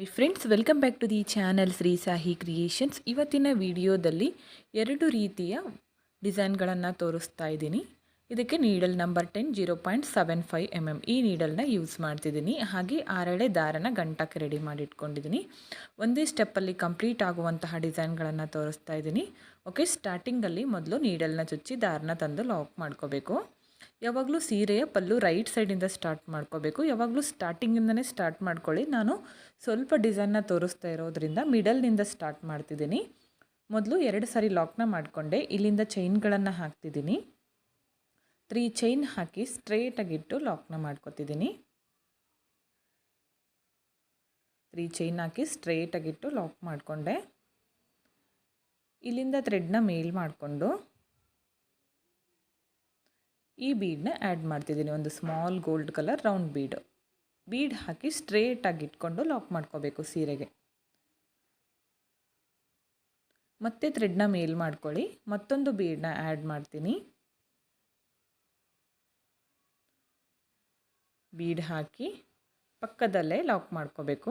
Hi friends welcome back to the channel Shri Sahi creations ಇವತ್ತಿನ ವಿಡಿಯೋದಲ್ಲಿ ಎರಡು ರೀತಿಯ ಡಿಸೈನ್ಗಳನ್ನು ತೋರಿಸ್ತಾ ಇದ್ದೀನಿ. ಇದಕ್ಕೆ needle number ten zero point seven five M M ಈ ನೀಡಲ್ನ ಯೂಸ್ ಮಾಡ್ತಿದ್ದೀನಿ. ಹಾಗೆ ಆರಳೆ ದಾರನ ಗಂಟಕ್ಕೆ ರೆಡಿ ಮಾಡಿ ಇಟ್ಕೊಂಡಿದ್ದೀನಿ ಒಂದೇ ಸ್ಟೆಪ್ಪಲ್ಲಿ ಕಂಪ್ಲೀಟ್ ಆಗುವಂತಹ ಡಿಸೈನ್ಗಳನ್ನು ತೋರಿಸ್ತಾ ಇದ್ದೀನಿ. ಓಕೆ ಸ್ಟಾರ್ಟಿಂಗಲ್ಲಿ ಮೊದಲು ನೀಡಲ್ನ ಚುಚ್ಚಿ ದಾರನ ತಂದು ಲಾಕ್ ಮಾಡ್ಕೋಬೇಕು. ಯಾವಾಗಲೂ ಸೀರೆಯ ಪಲ್ಲು ರೈಟ್ ಸೈಡಿಂದ ಸ್ಟಾರ್ಟ್ ಮಾಡ್ಕೋಬೇಕು. ಯಾವಾಗಲೂ ಸ್ಟಾರ್ಟಿಂಗಿಂದನೇ ಸ್ಟಾರ್ಟ್ ಮಾಡ್ಕೊಳ್ಳಿ. ನಾನು ಸ್ವಲ್ಪ ಡಿಸೈನ್ನ ತೋರಿಸ್ತಾ ಇರೋದ್ರಿಂದ ಮಿಡಲ್ನಿಂದ ಸ್ಟಾರ್ಟ್ ಮಾಡ್ತಿದ್ದೀನಿ. ಮೊದಲು ಎರಡು ಸಾರಿ ಲಾಕ್ನ ಮಾಡಿಕೊಂಡೆ. ಇಲ್ಲಿಂದ ಚೈನ್ಗಳನ್ನು ಹಾಕ್ತಿದ್ದೀನಿ. ತ್ರೀ ಚೈನ್ ಹಾಕಿ ಸ್ಟ್ರೇಟಾಗಿಟ್ಟು ಲಾಕ್ನ ಮಾಡ್ಕೊತಿದ್ದೀನಿ. ತ್ರೀ ಚೈನ್ ಹಾಕಿ ಸ್ಟ್ರೇಟಾಗಿಟ್ಟು ಲಾಕ್ ಮಾಡಿಕೊಂಡೆ. ಇಲ್ಲಿಂದ ಥ್ರೆಡ್ನ ಮೇಲ್ ಮಾಡಿಕೊಂಡು ಈ ಬೀಡನ್ನ ಆ್ಯಡ್ ಮಾಡ್ತಿದ್ದೀನಿ. ಒಂದು small gold colour round bead bead ಹಾಕಿ ಸ್ಟ್ರೇಟಾಗಿ ಇಟ್ಕೊಂಡು ಲಾಕ್ ಮಾಡ್ಕೋಬೇಕು ಸೀರೆಗೆ. ಮತ್ತೆ ಥ್ರೆಡ್ನ ಮೇಲ್ ಮಾಡ್ಕೊಳ್ಳಿ. ಮತ್ತೊಂದು ಬೀಡನ್ನ ಆ್ಯಡ್ ಮಾಡ್ತೀನಿ. ಬೀಡ್ ಹಾಕಿ ಪಕ್ಕದಲ್ಲೇ ಲಾಕ್ ಮಾಡ್ಕೋಬೇಕು.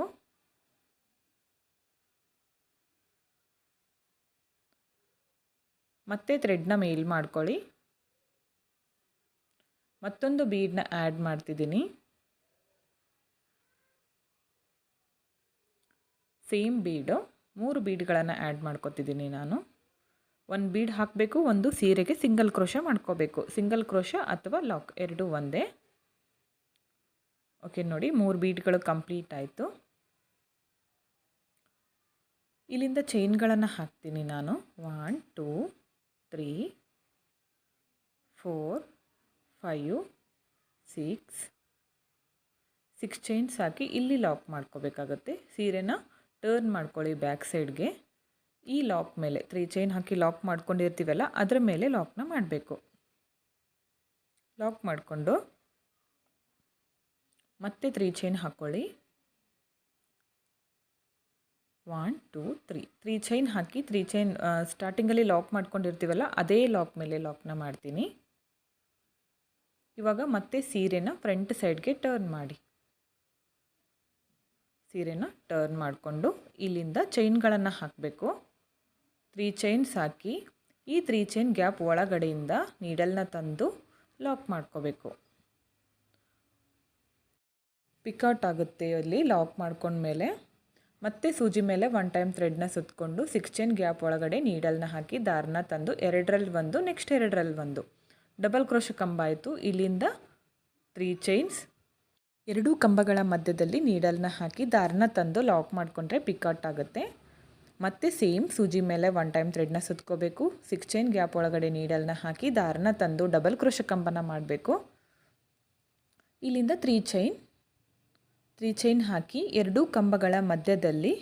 ಮತ್ತೆ ಥ್ರೆಡ್ನ ಮೇಲ್ ಮಾಡ್ಕೊಳ್ಳಿ. ಮತ್ತೊಂದು ಬೀಡನ್ನ ಆ್ಯಡ್ ಮಾಡ್ತಿದ್ದೀನಿ. ಸೇಮ್ ಬೀಡು ಮೂರು ಬೀಡ್ಗಳನ್ನು ಆ್ಯಡ್ ಮಾಡ್ಕೋತಿದ್ದೀನಿ ನಾನು. ಒಂದು ಬೀಡ್ ಹಾಕಬೇಕು, ಒಂದು ಸೀರೆಗೆ ಸಿಂಗಲ್ ಕ್ರೋಶ ಮಾಡ್ಕೋಬೇಕು. ಸಿಂಗಲ್ ಕ್ರೋಶ ಅಥವಾ ಲಾಕ್ ಎರಡು ಒಂದೇ. ಓಕೆ ನೋಡಿ, ಮೂರು ಬೀಡ್ಗಳು ಕಂಪ್ಲೀಟ್ ಆಯಿತು. ಇಲ್ಲಿಂದ ಚೈನ್ಗಳನ್ನು ಹಾಕ್ತೀನಿ ನಾನು. One two three four five six six chains ಹಾಕಿ ಇಲ್ಲಿ ಲಾಕ್ ಮಾಡ್ಕೋಬೇಕಾಗತ್ತೆ. ಸೀರೆನ ಟರ್ನ್ ಮಾಡ್ಕೊಳ್ಳಿ ಬ್ಯಾಕ್ ಸೈಡ್ಗೆ ಈ ಲಾಕ್ ಮೇಲೆ ತ್ರೀ ಚೈನ್ ಹಾಕಿ ಲಾಕ್ ಮಾಡ್ಕೊಂಡಿರ್ತೀವಲ್ಲ, ಅದರ ಮೇಲೆ ಲಾಕ್ನ ಮಾಡಬೇಕು. ಲಾಕ್ ಮಾಡಿಕೊಂಡು ಮತ್ತೆ ತ್ರೀ ಚೈನ್ ಹಾಕ್ಕೊಳ್ಳಿ one two three three chain ಹಾಕಿ ತ್ರೀ ಚೈನ್ ಸ್ಟಾರ್ಟಿಂಗಲ್ಲಿ ಲಾಕ್ ಮಾಡ್ಕೊಂಡಿರ್ತೀವಲ್ಲ, ಅದೇ ಲಾಕ್ ಮೇಲೆ ಲಾಕ್ನ ಮಾಡ್ತೀನಿ. ಇವಾಗ ಮತ್ತೆ ಸೀರೆನ ಫ್ರಂಟ್ ಸೈಡ್ಗೆ ಟರ್ನ್ ಮಾಡಿ. ಸೀರೆನ ಟರ್ನ್ ಮಾಡಿಕೊಂಡು ಇಲ್ಲಿಂದ ಚೈನ್ಗಳನ್ನು ಹಾಕಬೇಕು. ತ್ರೀ ಚೈನ್ಸ್ ಹಾಕಿ ಈ ತ್ರೀ ಚೈನ್ ಗ್ಯಾಪ್ ಒಳಗಡೆಯಿಂದ ನೀಡಲ್ನ ತಂದು ಲಾಕ್ ಮಾಡ್ಕೋಬೇಕು. ಪಿಕೌಟ್ ಆಗುತ್ತೆ ಅಲ್ಲಿ ಲಾಕ್ ಮಾಡ್ಕೊಂಡ್ಮೇಲೆ. ಮತ್ತೆ ಸೂಜಿ ಮೇಲೆ ಒನ್ ಟೈಮ್ ಥ್ರೆಡ್ನ ಸುತ್ತಕೊಂಡು ಸಿಕ್ಸ್ ಚೈನ್ ಗ್ಯಾಪ್ ಒಳಗಡೆ ನೀಡಲ್ನ ಹಾಕಿ ದಾರನ ತಂದು ಎರಡರಲ್ಲಿ ಒಂದು ನೆಕ್ಸ್ಟ್ ಎರಡರಲ್ಲಿ ಒಂದು. ಡಬಲ್ ಕ್ರೋಶ ಕಂಬ ಆಯಿತು. ಇಲ್ಲಿಂದ ತ್ರೀ ಚೈನ್ಸ್ ಎರಡೂ ಕಂಬಗಳ ಮಧ್ಯದಲ್ಲಿ ನೀಡಲ್ನ ಹಾಕಿ ದಾರನ ತಂದು ಲಾಕ್ ಮಾಡಿಕೊಂಡ್ರೆ ಪಿಕ್ಔಟ್ ಆಗುತ್ತೆ. ಮತ್ತು ಸೇಮ್ ಸೂಜಿ ಮೇಲೆ ಒನ್ ಟೈಮ್ ಥ್ರೆಡ್ನ ಸುತ್ಕೋಬೇಕು. ಸಿಕ್ಸ್ ಚೈನ್ ಗ್ಯಾಪ್ ಒಳಗಡೆ ನೀಡಲ್ನ ಹಾಕಿ ದಾರನ ತಂದು ಡಬಲ್ ಕ್ರೋಶ ಕಂಬನ ಮಾಡಬೇಕು. ಇಲ್ಲಿಂದ ತ್ರೀ ಚೈನ್ ತ್ರೀ ಚೈನ್ ಹಾಕಿ ಎರಡೂ ಕಂಬಗಳ ಮಧ್ಯದಲ್ಲಿ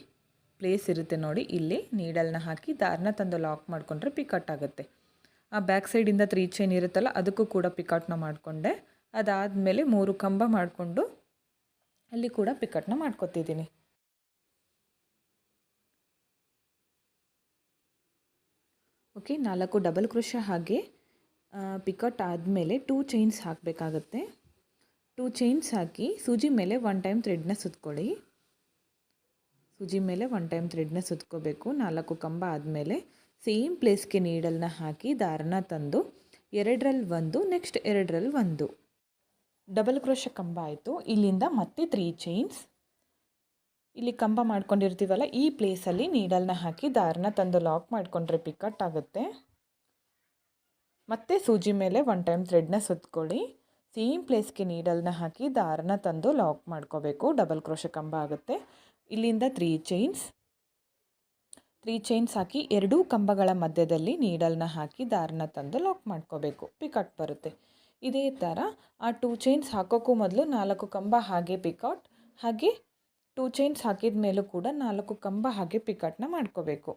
ಪ್ಲೇಸ್ ಇರುತ್ತೆ ನೋಡಿ. ಇಲ್ಲಿ ನೀಡಲ್ನ ಹಾಕಿ ದಾರನ ತಂದು ಲಾಕ್ ಮಾಡಿಕೊಂಡ್ರೆ ಪಿಕಟ್ ಆಗುತ್ತೆ. ಆ ಬ್ಯಾಕ್ ಸೈಡಿಂದ ತ್ರೀ ಚೈನ್ ಇರುತ್ತಲ್ಲ, ಅದಕ್ಕೂ ಕೂಡ ಪಿಕಟ್ನ ಮಾಡಿಕೊಂಡೆ. ಅದಾದಮೇಲೆ ಮೂರು ಕಂಬ ಮಾಡಿಕೊಂಡು ಅಲ್ಲಿ ಕೂಡ ಪಿಕಟ್ನ ಮಾಡ್ಕೊತಿದ್ದೀನಿ. ಓಕೆ ನಾಲ್ಕು ಡಬಲ್ ಕ್ರೋಶ ಹಾಗೆ ಪಿಕಟ್ ಆದಮೇಲೆ ಟೂ ಚೈನ್ಸ್ ಹಾಕಬೇಕಾಗತ್ತೆ. ಟೂ ಚೈನ್ಸ್ ಹಾಕಿ ಸೂಜಿ ಮೇಲೆ ಒನ್ ಟೈಮ್ ಥ್ರೆಡ್ನ ಸುತ್ಕೊಳ್ಳಿ. ಸೂಜಿ ಮೇಲೆ ಒನ್ ಟೈಮ್ ಥ್ರೆಡ್ನ ಸುತ್ಕೋಬೇಕು. ನಾಲ್ಕು ಕಂಬ ಆದಮೇಲೆ ಸೇಮ್ ಪ್ಲೇಸ್ಗೆ ನೀಡಲ್ನ ಹಾಕಿ ದಾರನ ತಂದು ಎರಡರಲ್ಲಿ ಒಂದು, ನೆಕ್ಸ್ಟ್ ಎರಡರಲ್ಲಿ ಒಂದು. ಡಬಲ್ ಕ್ರೋಶ ಕಂಬ ಆಯಿತು. ಇಲ್ಲಿಂದ ಮತ್ತೆ ತ್ರೀ ಚೈನ್ಸ್ ಇಲ್ಲಿ ಕಂಬ ಮಾಡ್ಕೊಂಡಿರ್ತೀವಲ್ಲ, ಈ ಪ್ಲೇಸಲ್ಲಿ ನೀಡಲ್ನ ಹಾಕಿ ದಾರನ ತಂದು ಲಾಕ್ ಮಾಡಿಕೊಂಡ್ರೆ ಪಿಕಟ್ ಆಗುತ್ತೆ. ಮತ್ತೆ ಸೂಜಿ ಮೇಲೆ ಒನ್ ಟೈಮ್ ಥ್ರೆಡ್ನ ಸುತ್ಕೊಳ್ಳಿ. ಸೇಮ್ ಪ್ಲೇಸ್ಗೆ ನೀಡಲ್ನ ಹಾಕಿ ದಾರನ ತಂದು ಲಾಕ್ ಮಾಡ್ಕೋಬೇಕು. ಡಬಲ್ ಕ್ರೋಶ ಕಂಬ ಆಗುತ್ತೆ. ಇಲ್ಲಿಂದ ತ್ರೀ ಚೈನ್ಸ್ ತ್ರೀ ಚೈನ್ಸ್ ಹಾಕಿ ಎರಡೂ ಕಂಬಗಳ ಮಧ್ಯದಲ್ಲಿ ನೀಡಲ್ನ ಹಾಕಿ ದಾರನ ತಂದು ಲಾಕ್ ಮಾಡ್ಕೋಬೇಕು. ಪಿಕೌಟ್ ಬರುತ್ತೆ. ಇದೇ ಥರ ಆ ಟೂ ಚೈನ್ಸ್ ಹಾಕೋಕ್ಕೂ ಮೊದಲು ನಾಲ್ಕು ಕಂಬ ಹಾಗೆ ಪಿಕೌಟ್ ಹಾಗೆ ಟೂ ಚೈನ್ಸ್ ಹಾಕಿದ ಮೇಲೂ ಕೂಡ ನಾಲ್ಕು ಕಂಬ ಹಾಗೆ ಪಿಕಟ್ನ ಮಾಡ್ಕೋಬೇಕು.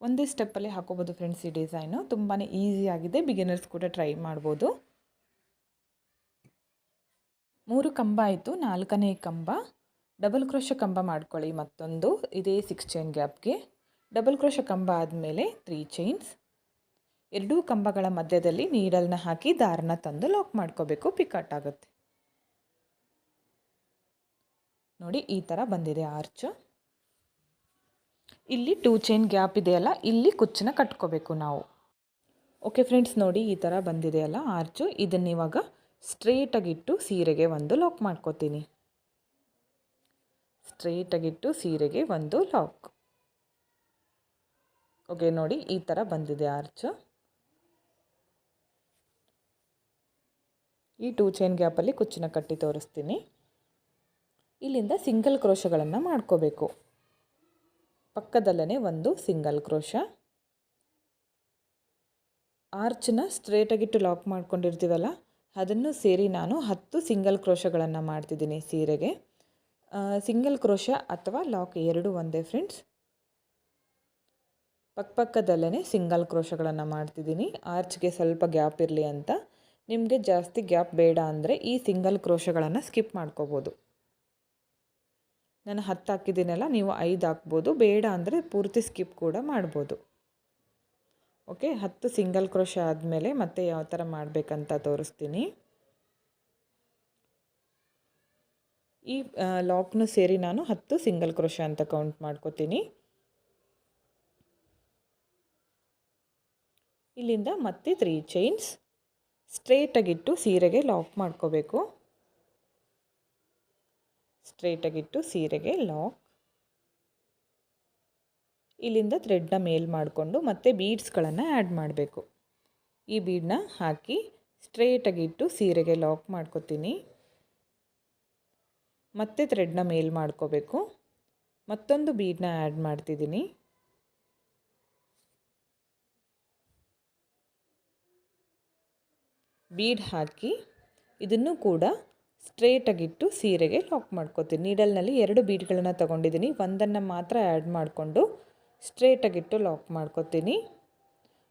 ಒಂದೇ ಸ್ಟೆಪ್ಪಲ್ಲಿ ಹಾಕೋಬೋದು ಫ್ರೆಂಡ್ಸ್ ಈ ಡಿಸೈನು ತುಂಬಾ ಆಗಿದೆ. ಬಿಗಿನರ್ಸ್ ಕೂಡ ಟ್ರೈ ಮಾಡ್ಬೋದು. ಮೂರು ಕಂಬ ಆಯಿತು. ನಾಲ್ಕನೇ ಕಂಬ. ಡಬಲ್ ಕ್ರೋಶ ಕಂಬ ಮಾಡ್ಕೊಳ್ಳಿ ಮತ್ತೊಂದು. ಇದೇ ಸಿಕ್ಸ್ ಚೈನ್ ಗ್ಯಾಪ್ಗೆ ಡಬಲ್ ಕ್ರೋಶ ಕಂಬ ಆದಮೇಲೆ ತ್ರೀ ಚೈನ್ಸ್ ಎರಡೂ ಕಂಬಗಳ ಮಧ್ಯದಲ್ಲಿ ನೀಡಲ್ನ ಹಾಕಿ ದಾರನ ತಂದು ಲಾಕ್ ಮಾಡ್ಕೋಬೇಕು. ಪಿಕಟ್ ಆಗುತ್ತೆ. ನೋಡಿ, ಈ ಥರ ಬಂದಿದೆ ಆರ್ಚ್ ಇಲ್ಲಿ ಟೂ ಚೈನ್ ಗ್ಯಾಪ್ ಇದೆಯಲ್ಲ ಇಲ್ಲಿ ಕುಚ್ಚನ್ನ ಕಟ್ಕೋಬೇಕು ನಾವು. ಓಕೆ ಫ್ರೆಂಡ್ಸ್ ನೋಡಿ, ಈ ಥರ ಬಂದಿದೆಯಲ್ಲ ಆರ್ಚು ಇದನ್ನ ಇವಾಗ ಸ್ಟ್ರೇಟಾಗಿಟ್ಟು ಸೀರೆಗೆ ಒಂದು ಲಾಕ್ ಮಾಡ್ಕೋತೀನಿ. ಸ್ಟ್ರೇಟಾಗಿಟ್ಟು ಸೀರೆಗೆ ಒಂದು ಲಾಕ್. ಓಕೆ, ನೋಡಿ, ಈ ಥರ ಬಂದಿದೆ ಆರ್ಚ್. ಈ ಟೂ ಚೈನ್ ಗ್ಯಾಪಲ್ಲಿ ಕುಚ್ಚಿನ ಕಟ್ಟಿ ತೋರಿಸ್ತೀನಿ. ಇಲ್ಲಿಂದ ಸಿಂಗಲ್ ಕ್ರೋಶಗಳನ್ನು ಮಾಡ್ಕೋಬೇಕು. ಪಕ್ಕದಲ್ಲೇ ಒಂದು ಸಿಂಗಲ್ ಕ್ರೋಶ. ಆರ್ಚನ್ನ ಸ್ಟ್ರೇಟಾಗಿಟ್ಟು ಲಾಕ್ ಮಾಡ್ಕೊಂಡಿರ್ತೀವಲ್ಲ, ಅದನ್ನು ಸೇರಿ ನಾನು ಹತ್ತು ಸಿಂಗಲ್ ಕ್ರೋಶಗಳನ್ನು ಮಾಡ್ತಿದ್ದೀನಿ ಸೀರೆಗೆ. ಸಿಂಗಲ್ ಕ್ರೋಶ ಅಥವಾ ಲಾಕ್ ಎರಡು ಒಂದೇ ಫ್ರೆಂಡ್ಸ್ ಪಕ್ಕಪಕ್ಕದಲ್ಲೇ ಸಿಂಗಲ್ ಕ್ರೋಶಗಳನ್ನು ಮಾಡ್ತಿದ್ದೀನಿ. ಆರ್ಚ್ಗೆ ಸ್ವಲ್ಪ ಗ್ಯಾಪ್ ಇರಲಿ ಅಂತ. ನಿಮಗೆ ಜಾಸ್ತಿ ಗ್ಯಾಪ್ ಬೇಡ ಅಂದರೆ ಈ ಸಿಂಗಲ್ ಕ್ರೋಶಗಳನ್ನು ಸ್ಕಿಪ್ ಮಾಡ್ಕೋಬೋದು. ನಾನು ಹತ್ತು ಹಾಕಿದ್ದೀನಲ್ಲ, ನೀವು ಐದು ಹಾಕ್ಬೋದು. ಬೇಡ ಅಂದರೆ ಪೂರ್ತಿ ಸ್ಕಿಪ್ ಕೂಡ ಮಾಡ್ಬೋದು. ಓಕೆ ಹತ್ತು ಸಿಂಗಲ್ ಕ್ರೋಶ ಆದಮೇಲೆ ಮತ್ತೆ ಯಾವ ಥರ ಮಾಡಬೇಕಂತ ತೋರಿಸ್ತೀನಿ. ಈ ಲಾಕ್ನು ಸೇರಿ ನಾನು ಹತ್ತು ಸಿಂಗಲ್ ಕ್ರೋಶ ಅಂತ ಕೌಂಟ್ ಮಾಡ್ಕೋತೀನಿ. ಇಲ್ಲಿಂದ ಮತ್ತೆ ತ್ರೀ ಚೈನ್ಸ್ ಸ್ಟ್ರೇಟಾಗಿಟ್ಟು ಸೀರೆಗೆ ಲಾಕ್ ಮಾಡ್ಕೋಬೇಕು. ಸ್ಟ್ರೇಟಾಗಿಟ್ಟು ಸೀರೆಗೆ ಲಾಕ್ ಇಲ್ಲಿಂದ ಥ್ರೆಡ್ನ ಮೇಲ್ ಮಾಡಿಕೊಂಡು ಮತ್ತೆ ಬೀಡ್ಸ್ಗಳನ್ನು ಆ್ಯಡ್ ಮಾಡಬೇಕು. ಈ ಬೀಡನ್ನ ಹಾಕಿ ಸ್ಟ್ರೇಟಾಗಿಟ್ಟು ಸೀರೆಗೆ ಲಾಕ್ ಮಾಡ್ಕೋತೀನಿ. ಮತ್ತೆ ಥ್ರೆಡ್ನ ಮೇಲ್ ಮಾಡ್ಕೋಬೇಕು. ಮತ್ತೊಂದು ಬೀಡನ್ನ ಆ್ಯಡ್ ಮಾಡ್ತಿದ್ದೀನಿ. ಬೀಡ್ ಹಾಕಿ ಇದನ್ನು ಕೂಡ ಸ್ಟ್ರೇಟಾಗಿಟ್ಟು ಸೀರೆಗೆ ಲಾಕ್ ಮಾಡ್ಕೋತೀನಿ. ನೀಡಲ್ನಲ್ಲಿ ಎರಡು ಬೀಡ್ಗಳನ್ನು ತಗೊಂಡಿದ್ದೀನಿ. ಒಂದನ್ನು ಮಾತ್ರ ಆ್ಯಡ್ ಮಾಡಿಕೊಂಡು ಸ್ಟ್ರೇಟಾಗಿಟ್ಟು ಲಾಕ್ ಮಾಡ್ಕೋತೀನಿ.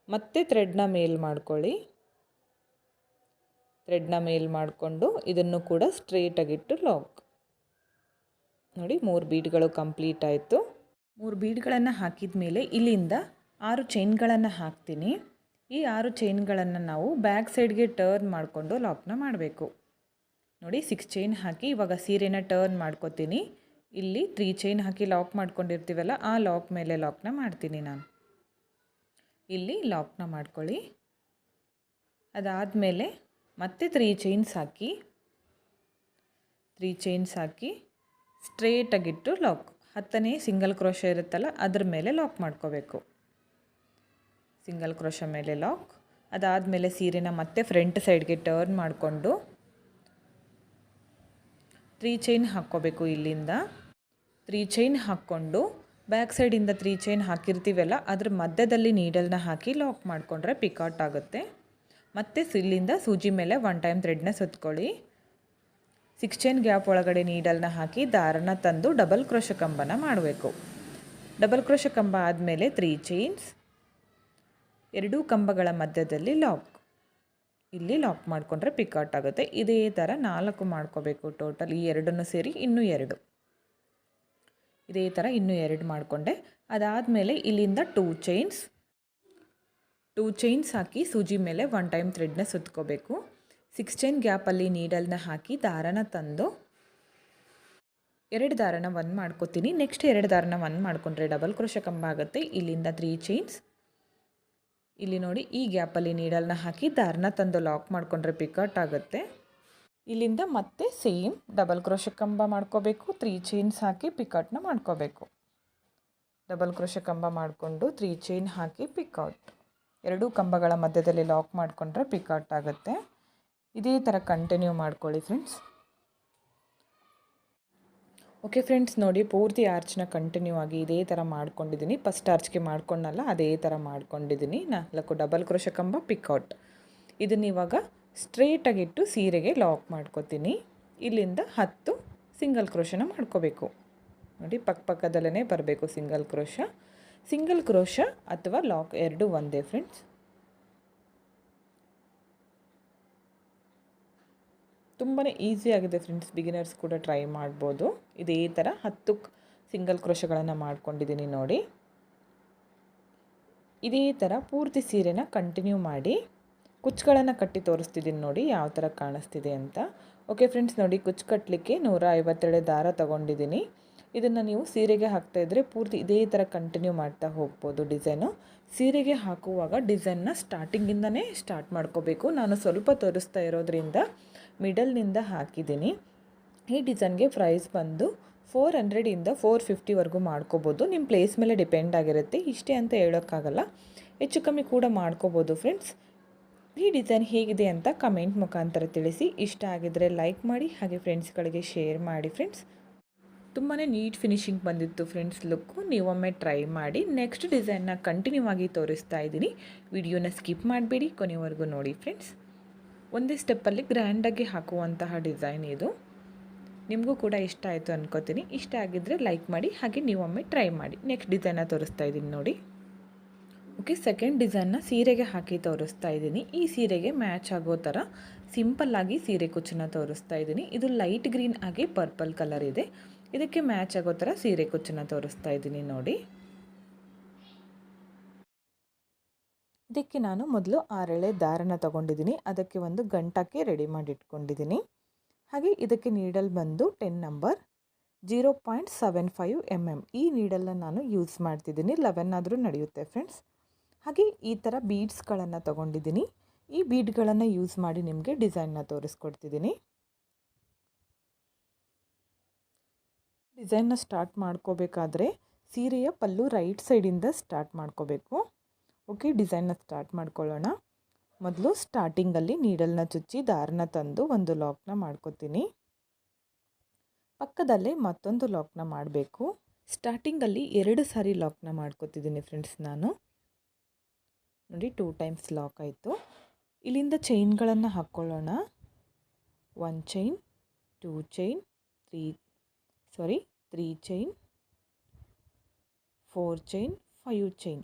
ಮತ್ತೆ ಥ್ರೆಡ್ನ ಮೇಲ್ ಮಾಡ್ಕೊಳ್ಳಿ. ಥ್ರೆಡ್ನ ಮೇಲ್ ಮಾಡಿಕೊಂಡು ಇದನ್ನು ಕೂಡ ಸ್ಟ್ರೇಟಾಗಿಟ್ಟು ಲಾಕ್ ನೋಡಿ, ಮೂರು ಬೀಡ್ಗಳು ಕಂಪ್ಲೀಟ್ ಆಯಿತು. ಮೂರು ಬೀಡ್ಗಳನ್ನು ಹಾಕಿದ ಮೇಲೆ ಇಲ್ಲಿಂದ ಆರು ಚೈನ್ಗಳನ್ನು ಹಾಕ್ತೀನಿ. ಈ ಆರು ಚೈನ್ಗಳನ್ನು ನಾವು ಬ್ಯಾಕ್ ಸೈಡ್ಗೆ ಟರ್ನ್ ಮಾಡಿಕೊಂಡು ಲಾಕ್ನ ಮಾಡಬೇಕು. ನೋಡಿ ಸಿಕ್ಸ್ ಚೈನ್ ಹಾಕಿ ಇವಾಗ ಸೀರೆನ ಟರ್ನ್ ಮಾಡ್ಕೋತೀನಿ. ಇಲ್ಲಿ ತ್ರೀ ಚೈನ್ ಹಾಕಿ ಲಾಕ್ ಮಾಡ್ಕೊಂಡಿರ್ತೀವಲ್ಲ, ಆ ಲಾಕ್ ಮೇಲೆ ಲಾಕ್ನ ಮಾಡ್ತೀನಿ ನಾನು. ಇಲ್ಲಿ ಲಾಕ್ನ ಮಾಡ್ಕೊಳ್ಳಿ. ಅದಾದಮೇಲೆ ಮತ್ತೆ ತ್ರೀ ಚೈನ್ಸ್ ಹಾಕಿ ತ್ರೀ ಚೈನ್ಸ್ ಹಾಕಿ ಸ್ಟ್ರೇಟಾಗಿಟ್ಟು ಲಾಕ್. ಹತ್ತನೇ ಸಿಂಗಲ್ ಕ್ರೋಶ ಇರುತ್ತಲ್ಲ, ಅದ್ರ ಮೇಲೆ ಲಾಕ್ ಮಾಡ್ಕೋಬೇಕು. ಸಿಂಗಲ್ ಕ್ರೋಶ ಮೇಲೆ ಲಾಕ್. ಅದಾದಮೇಲೆ ಸೀರೆನ ಮತ್ತೆ ಫ್ರಂಟ್ ಸೈಡ್ಗೆ ಟರ್ನ್ ಮಾಡಿಕೊಂಡು ತ್ರೀ ಚೈನ್ ಹಾಕ್ಕೋಬೇಕು ಇಲ್ಲಿಂದ. ತ್ರೀ ಚೈನ್ ಹಾಕ್ಕೊಂಡು ಬ್ಯಾಕ್ ಸೈಡಿಂದ ತ್ರೀ ಚೈನ್ ಹಾಕಿರ್ತೀವಲ್ಲ, ಅದ್ರ ಮಧ್ಯದಲ್ಲಿ ನೀಡಲ್ನ ಹಾಕಿ ಲಾಕ್ ಮಾಡಿಕೊಂಡ್ರೆ ಪಿಕಾಟ್ ಆಗುತ್ತೆ. ಮತ್ತು ಇಲ್ಲಿಂದ ಸೂಜಿ ಮೇಲೆ ಒನ್ ಟೈಮ್ ಥ್ರೆಡ್ನ ಸುತ್ಕೊಳ್ಳಿ. ಸಿಕ್ಸ್ ಚೈನ್ ಗ್ಯಾಪ್ ಒಳಗಡೆ ನೀಡಲ್ನ ಹಾಕಿ ದಾರನ ತಂದು ಡಬಲ್ ಕ್ರೋಶ ಕಂಬನ ಮಾಡಬೇಕು. ಡಬಲ್ ಕ್ರೋಶ ಕಂಬ ಆದಮೇಲೆ ತ್ರೀ ಚೈನ್ಸ್, ಎರಡೂ ಕಂಬಗಳ ಮಧ್ಯದಲ್ಲಿ ಲಾಕ್. ಇಲ್ಲಿ ಲಾಕ್ ಮಾಡಿಕೊಂಡ್ರೆ ಪಿಕ್ಔಟ್ ಆಗುತ್ತೆ. ಇದೇ ಥರ ನಾಲ್ಕು ಮಾಡ್ಕೋಬೇಕು ಟೋಟಲ್. ಈ ಎರಡನ್ನು ಸೇರಿ ಇನ್ನೂ ಎರಡು. ಇದೇ ಥರ ಇನ್ನೂ ಎರಡು ಮಾಡಿಕೊಂಡೆ. ಅದಾದಮೇಲೆ ಇಲ್ಲಿಂದ ಟೂ ಚೈನ್ಸ್ ಟೂ ಚೈನ್ಸ್ ಹಾಕಿ ಸೂಜಿ ಮೇಲೆ ಒನ್ ಟೈಮ್ ಥ್ರೆಡ್ನ ಸುತ್ಕೋಬೇಕು. ಸಿಕ್ಸ್ ಚೈನ್ ಗ್ಯಾಪಲ್ಲಿ ನೀಡಲ್ನ ಹಾಕಿ ದಾರನ ತಂದು ಎರಡು ದಾರನ ಒನ್ ಮಾಡ್ಕೋತೀನಿ. ನೆಕ್ಸ್ಟ್ ಎರಡು ದಾರನ ಒನ್ ಮಾಡಿಕೊಂಡ್ರೆ ಡಬಲ್ ಕ್ರೋಶ ಕಂಬ ಆಗುತ್ತೆ. ಇಲ್ಲಿಂದ ತ್ರೀ ಚೈನ್ಸ್ ಇಲ್ಲಿ ನೋಡಿ, ಈ ಗ್ಯಾಪಲ್ಲಿ ನೀಡಲ್ನ ಹಾಕಿ ದಾರನ ತಂದು ಲಾಕ್ ಮಾಡಿಕೊಂಡ್ರೆ ಪಿಕಟ್ ಆಗುತ್ತೆ. ಇಲ್ಲಿಂದ ಮತ್ತೆ ಸೇಮ್ ಡಬಲ್ ಕ್ರೋಶ ಕಂಬ ಮಾಡ್ಕೋಬೇಕು. ತ್ರೀ ಚೈನ್ಸ್ ಹಾಕಿ ಪಿಕಟ್ನ ಮಾಡ್ಕೋಬೇಕು. ಡಬಲ್ ಕ್ರೋಶ ಕಂಬ ಮಾಡಿಕೊಂಡು ತ್ರೀ ಚೈನ್ ಹಾಕಿ ಪಿಕೌಟ್ ಎರಡೂ ಕಂಬಗಳ ಮಧ್ಯದಲ್ಲಿ ಲಾಕ್ ಮಾಡಿಕೊಂಡ್ರೆ ಪಿಕೌಟ್ ಆಗುತ್ತೆ. ಇದೇ ಥರ ಕಂಟಿನ್ಯೂ ಮಾಡ್ಕೊಳ್ಳಿ ಫ್ರೆಂಡ್ಸ್ ಓಕೆ ಫ್ರೆಂಡ್ಸ್ ನೋಡಿ ಪೂರ್ತಿ ಆರ್ಚ್ನ ಕಂಟಿನ್ಯೂ ಆಗಿ ಇದೇ ಥರ ಮಾಡ್ಕೊಂಡಿದ್ದೀನಿ. ಫಸ್ಟ್ ಆರ್ಚ್ಗೆ ಮಾಡ್ಕೊಂಡಲ್ಲ, ಅದೇ ಥರ ಮಾಡ್ಕೊಂಡಿದ್ದೀನಿ. ನಾಲ್ಕು ಡಬಲ್ ಕ್ರೋಶ ಕಂಬ ಪಿಕೌಟ್ ಇದನ್ನ ಇವಾಗ ಸ್ಟ್ರೇಟಾಗಿಟ್ಟು ಸೀರೆಗೆ ಲಾಕ್ ಮಾಡ್ಕೋತೀನಿ. ಇಲ್ಲಿಂದ ಹತ್ತು ಸಿಂಗಲ್ ಕ್ರೋಶನ ಮಾಡ್ಕೋಬೇಕು. ನೋಡಿ ಪಕ್ಕ ಪಕ್ಕದಲ್ಲೇ ಬರಬೇಕು ಸಿಂಗಲ್ ಕ್ರೋಶ ಸಿಂಗಲ್ ಕ್ರೋಶ ಅಥವಾ ಲಾಕ್ ಎರಡು ಒಂದೇ ಫ್ರೆಂಡ್ಸ್ ತುಂಬಾ ಆಗಿದೆ ಫ್ರೆಂಡ್ಸ್ ಬಿಗಿನರ್ಸ್ ಕೂಡ ಟ್ರೈ ಮಾಡ್ಬೋದು. ಇದೇ ಥರ ಹತ್ತು ಸಿಂಗಲ್ ಕ್ರೋಶಗಳನ್ನು ಮಾಡ್ಕೊಂಡಿದ್ದೀನಿ ನೋಡಿ. ಇದೇ ಥರ ಪೂರ್ತಿ ಸೀರೆನ ಕಂಟಿನ್ಯೂ ಮಾಡಿ ಕುಚ್ಚುಗಳನ್ನು ಕಟ್ಟಿ ತೋರಿಸ್ತಿದ್ದೀನಿ ನೋಡಿ ಯಾವ ಥರ ಕಾಣಿಸ್ತಿದೆ ಅಂತ. ಓಕೆ ಫ್ರೆಂಡ್ಸ್ ನೋಡಿ ಕುಚ್ಚು ಕಟ್ಟಲಿಕ್ಕೆ ನೂರ ಐವತ್ತೆರಡು ದಾರ ತೊಗೊಂಡಿದ್ದೀನಿ. ಇದನ್ನು ನೀವು ಸೀರೆಗೆ ಹಾಕ್ತಾ ಇದ್ದರೆ ಪೂರ್ತಿ ಇದೇ ಥರ ಕಂಟಿನ್ಯೂ ಮಾಡ್ತಾ ಹೋಗ್ಬೋದು ಡಿಸೈನು ಸೀರೆಗೆ ಹಾಕುವಾಗ ಡಿಸೈನ್ನ ಸ್ಟಾರ್ಟಿಂಗಿಂದನೇ ಸ್ಟಾರ್ಟ್ ಮಾಡ್ಕೋಬೇಕು. ನಾನು ಸ್ವಲ್ಪ ತೋರಿಸ್ತಾ ಇರೋದ್ರಿಂದ ಮಿಡಲ್ನಿಂದ ಹಾಕಿದ್ದೀನಿ. ಈ ಡಿಸೈನ್ಗೆ ಪ್ರೈಸ್ ಬಂದು ಫೋರ್ ಹಂಡ್ರೆಡಿಂದ ಫೋರ್ ಫಿಫ್ಟಿವರೆಗೂ ಮಾಡ್ಕೋಬೋದು. ನಿಮ್ಮ ಪ್ಲೇಸ್ ಮೇಲೆ ಡಿಪೆಂಡ್ ಆಗಿರುತ್ತೆ. ಇಷ್ಟೇ ಅಂತ ಹೇಳೋಕ್ಕಾಗಲ್ಲ. ಹೆಚ್ಚು ಕಮ್ಮಿ ಕೂಡ ಮಾಡ್ಕೋಬೋದು ಫ್ರೆಂಡ್ಸ್. ಈ ಡಿಸೈನ್ ಹೇಗಿದೆ ಅಂತ ಕಮೆಂಟ್ ಮುಖಾಂತರ ತಿಳಿಸಿ. ಇಷ್ಟ ಆಗಿದ್ದರೆ ಲೈಕ್ ಮಾಡಿ, ಹಾಗೆ ಫ್ರೆಂಡ್ಸ್ಗಳಿಗೆ ಶೇರ್ ಮಾಡಿ ಫ್ರೆಂಡ್ಸ್. ತುಂಬಾ ನೀಟ್ ಫಿನಿಶಿಂಗ್ ಬಂದಿತ್ತು ಫ್ರೆಂಡ್ಸ್ ಲುಕ್ಕು. ನೀವೊಮ್ಮೆ ಟ್ರೈ ಮಾಡಿ. ನೆಕ್ಸ್ಟ್ ಡಿಸೈನ್ನ ಕಂಟಿನ್ಯೂ ಆಗಿ ತೋರಿಸ್ತಾ ಇದ್ದೀನಿ. ವಿಡಿಯೋನ ಸ್ಕಿಪ್ ಮಾಡಬೇಡಿ. ಕೊನೆವರೆಗೂ ನೋಡಿ ಫ್ರೆಂಡ್ಸ್. ಒಂದೇ ಸ್ಟೆಪ್ಪಲ್ಲಿ ಗ್ರ್ಯಾಂಡಾಗಿ ಹಾಕುವಂತಹ ಡಿಸೈನ್ ಇದು. ನಿಮಗೂ ಕೂಡ ಇಷ್ಟ ಆಯಿತು ಅನ್ಕೋತೀನಿ. ಇಷ್ಟ ಆಗಿದ್ದರೆ ಲೈಕ್ ಮಾಡಿ, ಹಾಗೆ ನೀವೊಮ್ಮೆ ಟ್ರೈ ಮಾಡಿ. ನೆಕ್ಸ್ಟ್ ಡಿಸೈನ ತೋರಿಸ್ತಾ ಇದ್ದೀನಿ ನೋಡಿ. ಓಕೆ ಸೆಕೆಂಡ್ ಡಿಸೈನ್ನ ಸೀರೆಗೆ ಹಾಕಿ ತೋರಿಸ್ತಾ ಇದ್ದೀನಿ. ಈ ಸೀರೆಗೆ ಮ್ಯಾಚ್ ಆಗೋ ಥರ ಸಿಂಪಲ್ಲಾಗಿ ಸೀರೆ ಕುಚ್ಚನ್ನ ತೋರಿಸ್ತಾ ಇದ್ದೀನಿ. ಇದು ಲೈಟ್ ಗ್ರೀನ್ ಆಗಿ ಪರ್ಪಲ್ ಕಲರ್ ಇದೆ. ಇದಕ್ಕೆ ಮ್ಯಾಚ್ ಆಗೋ ಥರ ಸೀರೆ ಕುಚ್ಚನ್ನ ತೋರಿಸ್ತಾ ಇದ್ದೀನಿ ನೋಡಿ. ಇದಕ್ಕೆ ನಾನು ಮೊದಲು ಆರೆಳೆ ದಾರನ ತಗೊಂಡಿದ್ದೀನಿ. ಅದಕ್ಕೆ ಒಂದು ಗಂಟಕ್ಕೆ ರೆಡಿ ಮಾಡಿ ಇಟ್ಕೊಂಡಿದ್ದೀನಿ ಹಾಗೆ ಇದಕ್ಕೆ ನೀಡಲ್ ಬಂದು ten number zero point seven five M M ಈ ನೀಡಲ್ನ ನಾನು ಯೂಸ್ ಮಾಡ್ತಿದ್ದೀನಿ. ಲೆವೆನ್ ಆದರೂ ನಡೆಯುತ್ತೆ ಫ್ರೆಂಡ್ಸ್ ಹಾಗೆ ಈ ಥರ ಬೀಡ್ಸ್ಗಳನ್ನು ತಗೊಂಡಿದ್ದೀನಿ. ಈ ಬೀಡ್ಗಳನ್ನು ಯೂಸ್ ಮಾಡಿ ನಿಮಗೆ ಡಿಸೈನ್ನ ತೋರಿಸ್ಕೊಡ್ತಿದ್ದೀನಿ. ಡಿಸೈನ್ನ ಸ್ಟಾರ್ಟ್ ಮಾಡ್ಕೋಬೇಕಾದ್ರೆ ಸೀರೆಯ ಪಲ್ಲು ರೈಟ್ ಸೈಡಿಂದ ಸ್ಟಾರ್ಟ್ ಮಾಡ್ಕೋಬೇಕು. ಓಕೆ ಡಿಸೈನ್ನ ಸ್ಟಾರ್ಟ್ ಮಾಡ್ಕೊಳ್ಳೋಣ. ಮೊದಲು ಸ್ಟಾರ್ಟಿಂಗಲ್ಲಿ ನೀಡಲ್ನ ಚುಚ್ಚಿ ದಾರನ ತಂದು ಒಂದು ಲಾಕ್ನ ಮಾಡ್ಕೋತೀನಿ. ಪಕ್ಕದಲ್ಲೇ ಮತ್ತೊಂದು ಲಾಕ್ನ ಮಾಡಬೇಕು. ಸ್ಟಾರ್ಟಿಂಗಲ್ಲಿ ಎರಡು ಸಾರಿ ಲಾಕ್ನ ಮಾಡ್ಕೋತಿದ್ದೀನಿ ಫ್ರೆಂಡ್ಸ್ ನಾನು. ನೋಡಿ, ಟೂ ಟೈಮ್ಸ್ ಲಾಕ್ ಆಯಿತು. ಇಲ್ಲಿಂದ ಚೈನ್ಗಳನ್ನು ಹಾಕ್ಕೊಳ್ಳೋಣ. One chain, two chain, three, sorry, three chain, four chain, five chain.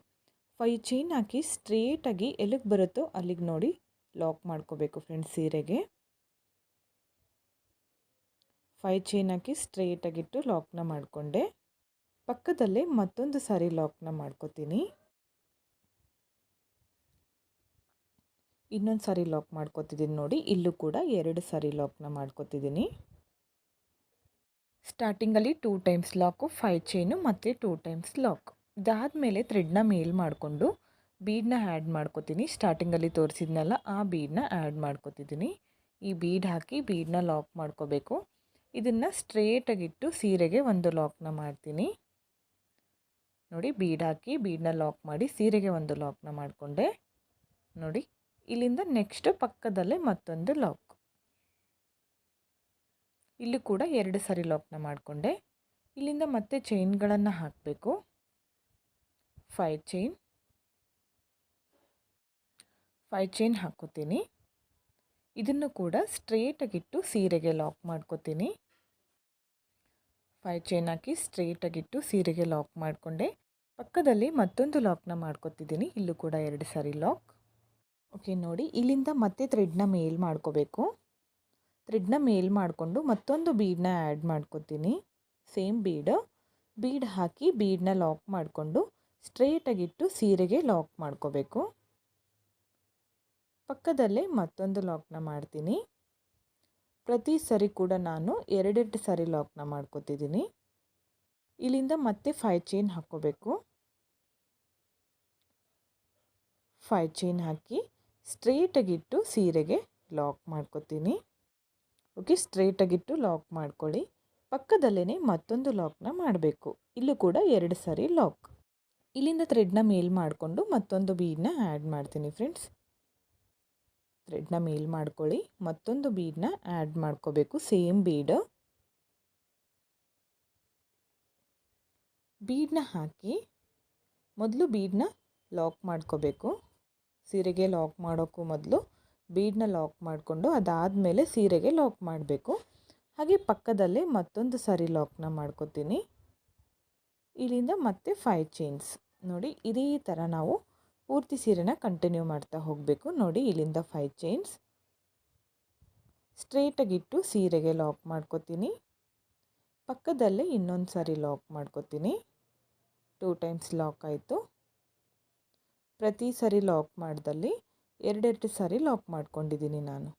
Five chain ಹಾಕಿ ಸ್ಟ್ರೇಟಾಗಿ ಎಲ್ಲಿಗೆ ಬರುತ್ತೋ ಅಲ್ಲಿಗೆ ನೋಡಿ ಲಾಕ್ ಮಾಡ್ಕೋಬೇಕು ಫ್ರೆಂಡ್ಸ್ ಸೀರೆಗೆ. ಫೈ ಚೈನ್ ಹಾಕಿ ಸ್ಟ್ರೇಟಾಗಿಟ್ಟು ಲಾಕ್ನ ಮಾಡಿಕೊಂಡೆ. ಪಕ್ಕದಲ್ಲೇ ಮತ್ತೊಂದು ಸಾರಿ ಲಾಕ್ನ ಮಾಡ್ಕೋತೀನಿ. ಇನ್ನೊಂದು ಸಾರಿ ಲಾಕ್ ಮಾಡ್ಕೋತಿದ್ದೀನಿ ನೋಡಿ, ಇಲ್ಲೂ ಕೂಡ ಎರಡು ಸಾರಿ ಲಾಕ್ನ ಮಾಡ್ಕೋತಿದ್ದೀನಿ ಸ್ಟಾರ್ಟಿಂಗಲ್ಲಿ two times lock five chain ಮತ್ತು ಟೂ ಟೈಮ್ಸ್ ಲಾಕ್. ಇದಾದಮೇಲೆ ಥ್ರೆಡ್ನ ಮೇಲ್ ಮಾಡಿಕೊಂಡು ಬೀಡನ್ನ ಆ್ಯಡ್ ಮಾಡ್ಕೋತೀನಿ. ಸ್ಟಾರ್ಟಿಂಗಲ್ಲಿ ತೋರಿಸಿದ್ನಲ್ಲ, ಆ ಬೀಡನ್ನ ಆ್ಯಡ್ ಮಾಡ್ಕೋತಿದ್ದೀನಿ ಈ ಬೀಡ್ ಹಾಕಿ ಬೀಡನ್ನ ಲಾಕ್ ಮಾಡ್ಕೋಬೇಕು. ಇದನ್ನು ಸ್ಟ್ರೇಟಾಗಿಟ್ಟು ಸೀರೆಗೆ ಒಂದು ಲಾಕ್ನ ಮಾಡ್ತೀನಿ. ನೋಡಿ ಬೀಡ್ ಹಾಕಿ ಬೀಡನ್ನ ಲಾಕ್ ಮಾಡಿ ಸೀರೆಗೆ ಒಂದು ಲಾಕ್ನ ಮಾಡಿಕೊಂಡೆ. ನೋಡಿ, ಇಲ್ಲಿಂದ ನೆಕ್ಸ್ಟ್ ಪಕ್ಕದಲ್ಲೇ ಮತ್ತೊಂದು ಲಾಕ್ ಇಲ್ಲೂ ಕೂಡ ಎರಡು ಸರಿ ಲಾಕ್ನ ಮಾಡಿಕೊಂಡೆ. ಇಲ್ಲಿಂದ ಮತ್ತೆ ಚೈನ್ಗಳನ್ನು ಹಾಕಬೇಕು. ಫೈವ್ ಚೈನ್ ಫೈ ಚೈನ್ ಹಾಕೋತೀನಿ. ಇದನ್ನು ಕೂಡ ಸ್ಟ್ರೇಟಾಗಿಟ್ಟು ಸೀರೆಗೆ ಲಾಕ್ ಮಾಡ್ಕೋತೀನಿ. ಫೈವ್ ಚೈನ್ ಹಾಕಿ ಸ್ಟ್ರೇಟಾಗಿಟ್ಟು ಸೀರೆಗೆ ಲಾಕ್ ಮಾಡಿಕೊಂಡೆ. ಪಕ್ಕದಲ್ಲಿ ಮತ್ತೊಂದು ಲಾಕ್ನ ಮಾಡ್ಕೊತಿದ್ದೀನಿ. ಇಲ್ಲೂ ಕೂಡ ಎರಡು ಸಾರಿ ಲಾಕ್ ಓಕೆ ನೋಡಿ, ಇಲ್ಲಿಂದ ಮತ್ತೆ ಥ್ರೆಡ್ನ ಮೇಲ್ ಮಾಡ್ಕೋಬೇಕು. ಥ್ರೆಡ್ನ ಮೇಲ್ ಮಾಡಿಕೊಂಡು ಮತ್ತೊಂದು ಬೀಡನ್ನ ಆ್ಯಡ್ ಮಾಡ್ಕೋತೀನಿ. ಸೇಮ್ ಬೀಡ್ ಬೀಡ್ ಹಾಕಿ ಬೀಡನ್ನ ಲಾಕ್ ಮಾಡಿಕೊಂಡು ಸ್ಟ್ರೇಟಾಗಿಟ್ಟು ಸೀರೆಗೆ ಲಾಕ್ ಮಾಡ್ಕೋಬೇಕು. ಪಕ್ಕದಲ್ಲೇ ಮತ್ತೊಂದು ಲಾಕ್ನ ಮಾಡ್ತೀನಿ. ಪ್ರತಿ ಸರಿ ಕೂಡ ನಾನು ಎರಡೆರಡು ಸರಿ ಲಾಕ್ನ ಮಾಡ್ಕೋತಿದ್ದೀನಿ. ಇಲ್ಲಿಂದ ಮತ್ತೆ ಫೈ ಚೈನ್ ಹಾಕ್ಕೋಬೇಕು. ಫೈ ಚೈನ್ ಹಾಕಿ ಸ್ಟ್ರೇಟಾಗಿಟ್ಟು ಸೀರೆಗೆ ಲಾಕ್ ಮಾಡ್ಕೋತೀನಿ. ಓಕೆ, ಸ್ಟ್ರೇಟಾಗಿಟ್ಟು ಲಾಕ್ ಮಾಡ್ಕೊಳ್ಳಿ. ಪಕ್ಕದಲ್ಲೇ ಮತ್ತೊಂದು ಲಾಕ್ನ ಮಾಡಬೇಕು. ಇಲ್ಲೂ ಕೂಡ ಎರಡು ಸರಿ ಲಾಕ್. ಇಲ್ಲಿಂದ ಥ್ರೆಡ್ನ ಮೇಲ್ ಮಾಡಿಕೊಂಡು ಮತ್ತೊಂದು ಬೀಡನ್ನ ಆ್ಯಡ್ ಮಾಡ್ತೀನಿ ಫ್ರೆಂಡ್ಸ್ ಥ್ರೆಡ್ನ ಮೇಲ್ ಮಾಡ್ಕೊಳ್ಳಿ, ಮತ್ತೊಂದು ಬೀಡನ್ನ ಆ್ಯಡ್ ಮಾಡ್ಕೋಬೇಕು ಸೇಮ್ ಬೀಡ್ ಬೀಡನ್ನ ಹಾಕಿ, ಮೊದಲು ಬೀಡನ್ನ ಲಾಕ್ ಮಾಡ್ಕೋಬೇಕು. ಸೀರೆಗೆ ಲಾಕ್ ಮಾಡೋಕ್ಕೂ ಮೊದಲು ಬೀಡನ್ನ ಲಾಕ್ ಮಾಡಿಕೊಂಡು ಅದಾದಮೇಲೆ ಸೀರೆಗೆ ಲಾಕ್ ಮಾಡಬೇಕು. ಹಾಗೆ ಪಕ್ಕದಲ್ಲೇ ಮತ್ತೊಂದು ಸರಿ ಲಾಕ್ನ ಮಾಡ್ಕೋತೀನಿ. ಇಲ್ಲಿಂದ ಮತ್ತೆ ಫೈವ್ ಚೈನ್ಸ್ ನೋಡಿ ಇದೇ ಥರ ನಾವು ಪೂರ್ತಿ ಸೀರೆನ ಕಂಟಿನ್ಯೂ ಮಾಡ್ತಾ ಹೋಗಬೇಕು. ನೋಡಿ ಇಲ್ಲಿಂದ ಫೈವ್ ಚೈನ್ಸ್ ಸ್ಟ್ರೇಟಾಗಿಟ್ಟು ಸೀರೆಗೆ ಲಾಕ್ ಮಾಡ್ಕೋತೀನಿ. ಪಕ್ಕದಲ್ಲೇ ಇನ್ನೊಂದು ಸಾರಿ ಲಾಕ್ ಮಾಡ್ಕೋತೀನಿ. ಟೂ ಟೈಮ್ಸ್ ಲಾಕ್ ಆಯಿತು. ಪ್ರತಿ ಸರಿ ಲಾಕ್ ಮಾಡ್ದಲ್ಲಿ ಎರಡೆರಡು ಸಾರಿ ಲಾಕ್ ಮಾಡ್ಕೊಂಡಿದ್ದೀನಿ ನಾನು.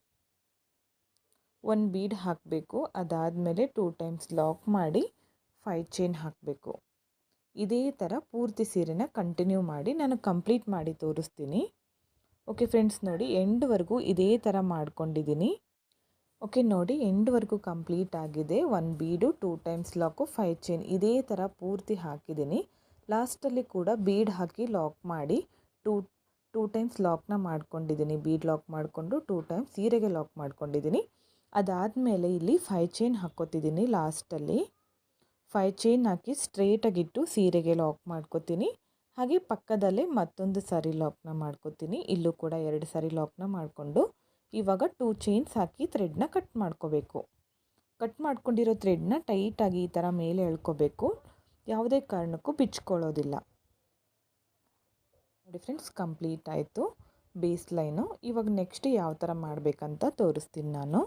ಒಂದು ಬೀಡ್ ಹಾಕಬೇಕು. ಅದಾದಮೇಲೆ ಟೂ ಟೈಮ್ಸ್ ಲಾಕ್ ಮಾಡಿ ಫೈ ಚೈನ್ ಹಾಕಬೇಕು. ಇದೇ ಥರ ಪೂರ್ತಿ ಸೀರೆನ ಕಂಟಿನ್ಯೂ ಮಾಡಿ ನಾನು ಕಂಪ್ಲೀಟ್ ಮಾಡಿ ತೋರಿಸ್ತೀನಿ. ಓಕೆ ಫ್ರೆಂಡ್ಸ್ ನೋಡಿ ಎಂಡ್ವರೆಗೂ ಇದೇ ಥರ ಮಾಡ್ಕೊಂಡಿದ್ದೀನಿ. ಓಕೆ ನೋಡಿ ಎಂಡ್ವರೆಗೂ ಕಂಪ್ಲೀಟ್ ಆಗಿದೆ. One bead two times lock five chain ಇದೇ ಥರ ಪೂರ್ತಿ ಹಾಕಿದ್ದೀನಿ. ಲಾಸ್ಟಲ್ಲಿ ಕೂಡ ಬೀಡ್ ಹಾಕಿ ಲಾಕ್ ಮಾಡಿ ಟೂ ಟೂ ಟೈಮ್ಸ್ ಲಾಕ್ನ ಮಾಡ್ಕೊಂಡಿದ್ದೀನಿ. ಬೀಡ್ ಲಾಕ್ ಮಾಡಿಕೊಂಡು ಟೂ ಟೈಮ್ಸ್ ಸೀರೆಗೆ ಲಾಕ್ ಮಾಡ್ಕೊಂಡಿದ್ದೀನಿ. ಅದಾದಮೇಲೆ ಇಲ್ಲಿ ಫೈವ್ ಚೈನ್ ಹಾಕ್ಕೋತಿದ್ದೀನಿ ಲಾಸ್ಟಲ್ಲಿ ಫೈ ಚೈನ್ ಹಾಕಿ ಸ್ಟ್ರೇಟಾಗಿಟ್ಟು ಸೀರೆಗೆ ಲಾಕ್ ಮಾಡ್ಕೋತೀನಿ. ಹಾಗೆ ಪಕ್ಕದಲ್ಲೇ ಮತ್ತೊಂದು ಸಾರಿ ಲಾಕ್ನ ಮಾಡ್ಕೋತೀನಿ. ಇಲ್ಲೂ ಕೂಡ ಎರಡು ಸಾರಿ ಲಾಕ್ನ ಮಾಡಿಕೊಂಡು ಇವಾಗ ಟೂ ಚೈನ್ಸ್ ಹಾಕಿ ಥ್ರೆಡ್ನ ಕಟ್ ಮಾಡ್ಕೋಬೇಕು. ಕಟ್ ಮಾಡ್ಕೊಂಡಿರೋ ಥ್ರೆಡ್ನ ಟೈಟಾಗಿ ಈ ಥರ ಮೇಲೆ ಎಳ್ಕೋಬೇಕು. ಯಾವುದೇ ಕಾರಣಕ್ಕೂ ಬಿಚ್ಕೊಳ್ಳೋದಿಲ್ಲ. ನೋಡಿ ಫ್ರೆಂಡ್ಸ್ ಕಂಪ್ಲೀಟ್ ಆಯಿತು. ಬೇಸ್ ಲೈನು ಇವಾಗ ನೆಕ್ಸ್ಟ್ ಯಾವ ಥರ ಮಾಡಬೇಕಂತ ತೋರಿಸ್ತೀನಿ ನಾನು.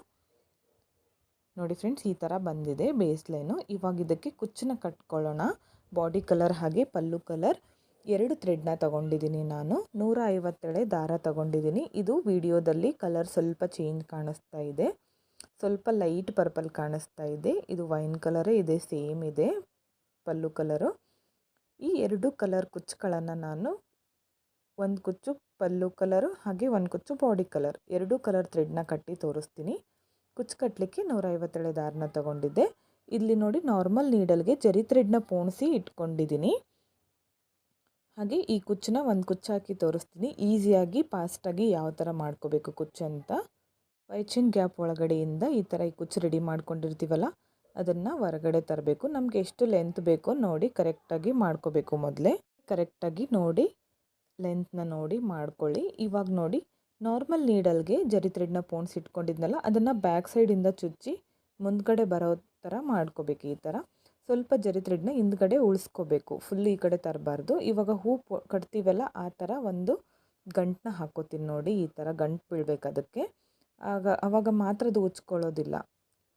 ನೋಡಿ ಫ್ರೆಂಡ್ಸ್, ಈ ಥರ ಬಂದಿದೆ ಬೇಸ್ ಲೈನು ಇವಾಗ ಇದಕ್ಕೆ ಕುಚ್ಚನ್ನ ಕಟ್ಕೊಳ್ಳೋಣ. ಬಾಡಿ ಕಲರ್ ಹಾಗೆ ಪಲ್ಲು ಕಲರ್. ಎರಡು ಥ್ರೆಡ್ನ ತಗೊಂಡಿದ್ದೀನಿ ನಾನು. ನೂರ ಐವತ್ತೆಳೆ ದಾರ ತಗೊಂಡಿದ್ದೀನಿ. ಇದು ವಿಡಿಯೋದಲ್ಲಿ ಕಲರ್ ಸ್ವಲ್ಪ ಚೇಂಜ್ ಕಾಣಿಸ್ತಾ ಇದೆ. ಸ್ವಲ್ಪ ಲೈಟ್ ಪರ್ಪಲ್ ಕಾಣಿಸ್ತಾ ಇದೆ. ಇದು ವೈನ್ ಕಲರೇ ಇದೆ, ಸೇಮ್ ಇದೆ ಪಲ್ಲು ಕಲರು. ಈ ಎರಡು ಕಲರ್ ಕುಚ್ಚುಗಳನ್ನು ನಾನು ಒಂದು ಕುಚ್ಚು ಪಲ್ಲು ಕಲರು ಹಾಗೆ ಒಂದು ಕುಚ್ಚು ಬಾಡಿ ಕಲರ್. ಎರಡು ಕಲರ್ ಥ್ರೆಡ್ನ ಕಟ್ಟಿ ತೋರಿಸ್ತೀನಿ. ಕುಚ್ಚು ಕಟ್ಟಲಿಕ್ಕೆ ನೂರ ಐವತ್ತೇಳು ದಾರನ ತಗೊಂಡಿದ್ದೆ. ಇಲ್ಲಿ ನೋಡಿ ನಾರ್ಮಲ್ ನೀಡಲ್ಗೆ ಜರಿ ಥ್ರೆಡ್ನ ಪೋಣಿಸಿ ಇಟ್ಕೊಂಡಿದ್ದೀನಿ. ಹಾಗೆ ಈ ಕುಚ್ಚನ್ನ ಒಂದು ಕುಚ್ಚು ಹಾಕಿ ತೋರಿಸ್ತೀನಿ. ಈಸಿಯಾಗಿ, ಫಾಸ್ಟಾಗಿ ಯಾವ ಥರ ಮಾಡ್ಕೋಬೇಕು ಕುಚ್ಚು ಅಂತ. ವೈಚಿನ್ ಗ್ಯಾಪ್ ಒಳಗಡೆಯಿಂದ ಈ ಥರ ಈ ಕುಚ್ಚು ರೆಡಿ ಮಾಡ್ಕೊಂಡಿರ್ತೀವಲ್ಲ, ಅದನ್ನು ಹೊರಗಡೆ ತರಬೇಕು. ನಮಗೆ ಎಷ್ಟು ಲೆಂತ್ ಬೇಕೋ ನೋಡಿ ಕರೆಕ್ಟಾಗಿ ಮಾಡ್ಕೋಬೇಕು ಮೊದಲೇ. ಕರೆಕ್ಟಾಗಿ ನೋಡಿ ಲೆಂತ್ನ ನೋಡಿ ಮಾಡ್ಕೊಳ್ಳಿ. ಇವಾಗ ನೋಡಿ ನಾರ್ಮಲ್ ನೀಡಲ್ಗೆ ಜರಿ ಥ್ರೆಡ್ನ ಪೋಣ್ಸ್ ಇಟ್ಕೊಂಡಿದ್ನಲ್ಲ, ಅದನ್ನು ಬ್ಯಾಕ್ ಸೈಡಿಂದ ಚುಚ್ಚಿ ಮುಂದ್ಗಡೆ ಬರೋ ಥರ ಮಾಡ್ಕೋಬೇಕು ಈ ಥರ ಸ್ವಲ್ಪ ಜರಿ ಥ್ರೆಡ್ನ ಹಿಂದ್ಗಡೆ ಉಳಿಸ್ಕೋಬೇಕು ಫುಲ್ ಈ ಕಡೆ ತರಬಾರ್ದು. ಇವಾಗ ಹೂ ಕಟ್ತೀವಲ್ಲ, ಆ ಥರ ಒಂದು ಗಂಟನ್ನ ಹಾಕೋತೀನಿ ನೋಡಿ, ಈ ಥರ ಗಂಟು ಬೀಳ್ಬೇಕು ಅದಕ್ಕೆ. ಆಗ, ಅವಾಗ ಮಾತ್ರ ಅದು ಉಚ್ಕೊಳ್ಳೋದಿಲ್ಲ.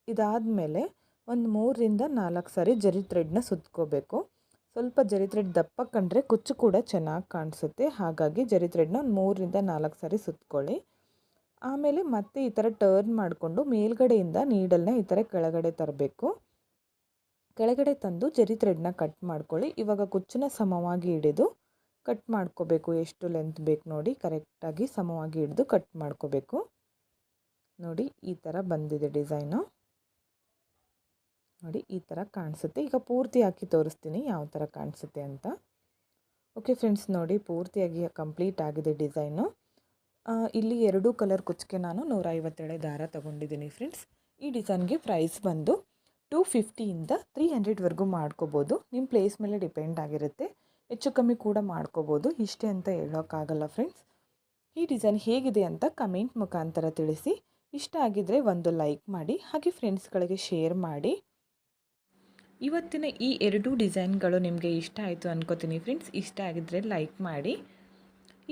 ಇದಾದಮೇಲೆ ಒಂದು ಮೂರರಿಂದ ನಾಲ್ಕು ಸಾರಿ ಜರಿ ಥ್ರೆಡ್ನ ಸುತ್ಕೋಬೇಕು. ಸ್ವಲ್ಪ ಜರಿ ಥ್ರೆಡ್ ದಪ್ಪ ಕಂಡ್ರೆ ಕುಚ್ಚು ಕೂಡ ಚೆನ್ನಾಗಿ ಕಾಣಿಸುತ್ತೆ. ಹಾಗಾಗಿ ಜರಿ ಥ್ರೆಡ್ನ ಒಂದು ಮೂರರಿಂದ ನಾಲ್ಕು ಸಾರಿ ಸುತ್ಕೊಳ್ಳಿ. ಆಮೇಲೆ ಮತ್ತೆ ಈ ಥರ ಟರ್ನ್ ಮಾಡಿಕೊಂಡು ಮೇಲ್ಗಡೆಯಿಂದ ನೀಡಲ್ನ ಈ ಥರ ಕೆಳಗಡೆ ತರಬೇಕು. ಕೆಳಗಡೆ ತಂದು ಜರಿ ಥ್ರೆಡ್ನ ಕಟ್ ಮಾಡ್ಕೊಳ್ಳಿ. ಇವಾಗ ಕುಚ್ಚನ್ನ ಸಮವಾಗಿ ಹಿಡಿದು ಕಟ್ ಮಾಡ್ಕೋಬೇಕು. ಎಷ್ಟು ಲೆಂತ್ ಬೇಕು ನೋಡಿ ಕರೆಕ್ಟಾಗಿ ಸಮವಾಗಿ ಹಿಡಿದು ಕಟ್ ಮಾಡ್ಕೋಬೇಕು. ನೋಡಿ ಈ ಥರ ಬಂದಿದೆ ಡಿಸೈನು ನೋಡಿ, ಈ ಥರ ಕಾಣಿಸುತ್ತೆ. ಈಗ ಪೂರ್ತಿ ಹಾಕಿ ತೋರಿಸ್ತೀನಿ ಯಾವ ಥರ ಕಾಣಿಸುತ್ತೆ ಅಂತ. ಓಕೆ ಫ್ರೆಂಡ್ಸ್ ನೋಡಿ ಪೂರ್ತಿಯಾಗಿ ಕಂಪ್ಲೀಟ್ ಆಗಿದೆ ಡಿಸೈನು ಇಲ್ಲಿ ಎರಡು ಕಲರ್ ಕುಚ್ಚಿಗೆ ನಾನು ನೂರ ಐವತ್ತೇಳೆ ದಾರ ತೊಗೊಂಡಿದ್ದೀನಿ ಫ್ರೆಂಡ್ಸ್ ಈ ಡಿಸೈನ್ಗೆ ಪ್ರೈಸ್ ಬಂದು ಟೂ ಫಿಫ್ಟಿಯಿಂದ ತ್ರೀ ಹಂಡ್ರೆಡ್ವರೆಗೂ ಮಾಡ್ಕೋಬೋದು. ನಿಮ್ಮ ಪ್ಲೇಸ್ ಮೇಲೆ ಡಿಪೆಂಡ್ ಆಗಿರುತ್ತೆ. ಹೆಚ್ಚು ಕಮ್ಮಿ ಕೂಡ ಮಾಡ್ಕೋಬೋದು. ಇಷ್ಟೇ ಅಂತ ಹೇಳೋಕ್ಕಾಗಲ್ಲ ಫ್ರೆಂಡ್ಸ್ ಈ ಡಿಸೈನ್ ಹೇಗಿದೆ ಅಂತ ಕಮೆಂಟ್ ಮುಖಾಂತರ ತಿಳಿಸಿ. ಇಷ್ಟ ಆಗಿದ್ದರೆ ಒಂದು ಲೈಕ್ ಮಾಡಿ, ಹಾಗೆ ಫ್ರೆಂಡ್ಸ್ಗಳಿಗೆ ಶೇರ್ ಮಾಡಿ. ಇವತ್ತಿನ ಈ ಎರಡೂ ಡಿಸೈನ್ಗಳು ನಿಮಗೆ ಇಷ್ಟ ಆಯಿತು ಅನ್ಕೋತೀನಿ ಫ್ರೆಂಡ್ಸ್. ಇಷ್ಟ ಆಗಿದ್ದರೆ ಲೈಕ್ ಮಾಡಿ.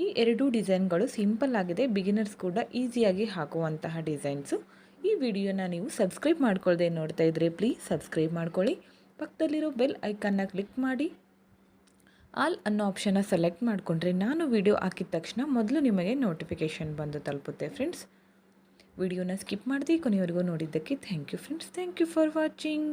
ಈ ಎರಡೂ ಡಿಸೈನ್ಗಳು ಸಿಂಪಲ್ ಆಗಿದೆ, ಬಿಗಿನರ್ಸ್ ಕೂಡ ಈಸಿಯಾಗಿ ಹಾಕುವಂತಹ ಡಿಸೈನ್ಸು. ಈ ವಿಡಿಯೋನ ನೀವು ಸಬ್ಸ್ಕ್ರೈಬ್ ಮಾಡ್ಕೊಳ್ದೆ ನೋಡ್ತಾ ಇದ್ರೆ ಪ್ಲೀಸ್ ಸಬ್ಸ್ಕ್ರೈಬ್ ಮಾಡ್ಕೊಳ್ಳಿ. ಪಕ್ಕದಲ್ಲಿರೋ ಬೆಲ್ ಐಕನ್ನ ಕ್ಲಿಕ್ ಮಾಡಿ. ಆಲ್ ಅನ್ನೋ ಆಪ್ಷನ್ನ ಸೆಲೆಕ್ಟ್ ಮಾಡಿಕೊಂಡ್ರೆ ನಾನು ವಿಡಿಯೋ ಹಾಕಿದ ತಕ್ಷಣ ಮೊದಲು ನಿಮಗೆ ನೋಟಿಫಿಕೇಷನ್ ಬಂದು ತಲುಪುತ್ತೆ ಫ್ರೆಂಡ್ಸ್. ವಿಡಿಯೋನ ಸ್ಕಿಪ್ ಮಾಡಿದೆ ಕೊನೆಯವರೆಗೂ ನೋಡಿದ್ದಕ್ಕೆ thank you friends. Thank you for watching.